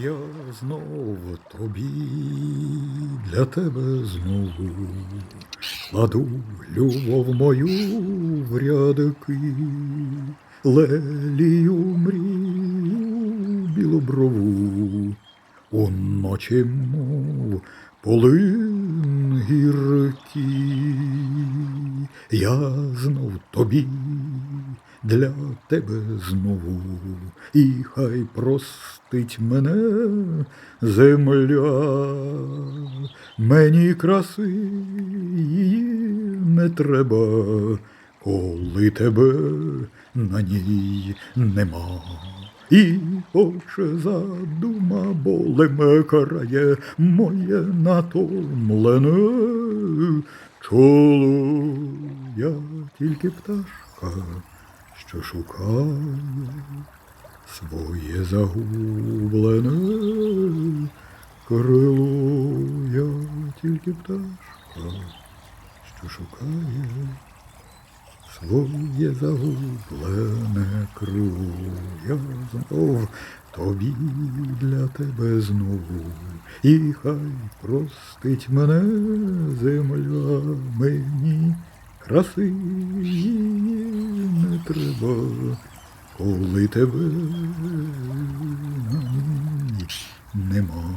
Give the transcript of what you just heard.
Я знов тобі для тебе знову кладу любов мою в рядки, лелію мрію білоброву, уночі мов полин гіркий, я знов тобі для тебе знову, і хай простить мене земля, мені краси її не треба, коли тебе на ній нема. І оче задума болем карає моє натомлене чоло. Я тільки пташка, що шукає своє загублене крило. Я тільки пташка, що шукає своє загублене крило. Я знов тобі для тебе знову, і хай простить мене земля мені. Краси не треба, коли тебе нема.